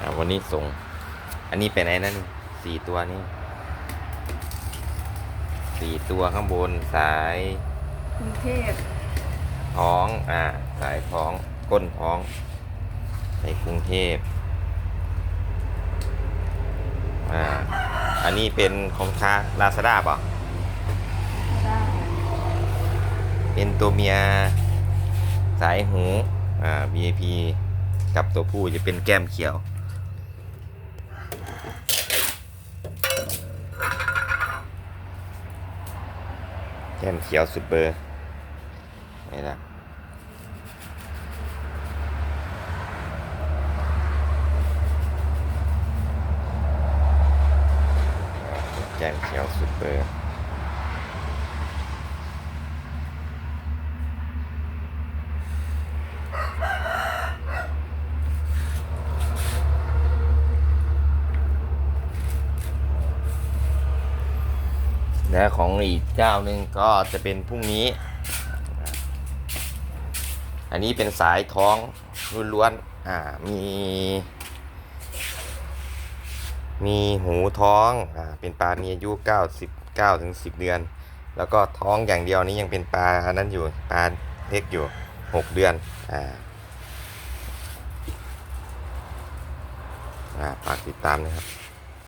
อ่าวันนี้ส่ง อันนี้เป็นไอ้นั่นสี่ตัวนี้สี่ตัวข้างบนสายกรุงเทพท้องอ่าสายท้องก้นท้องในกรุงเทพอ่าอันนี้เป็นของค้าลาซาด้าป่ะได้เป็นตัวเมียสายหูอ่า VIP กับตัวผู้จะเป็นแก้มเขียว แก้มเขียวสุดเบอร์นี่นะแก้มเขียวสุดเบอร์ และของอีกเจ้าหนึ่งก็จะเป็นพรุ่งนี้ อันนี้เป็นสายท้องล้วนๆอ่ามี มีหูท้องอ่าเป็นปลามีอายุ 9 9ถึง10 เดือน แล้วก็ท้องอย่างเดียวนี้ยังเป็นปลาอันนั้นอยู่ปลาเล็กอยู่ 6 เดือนอ่าอ่าฝากติดตามนะครับ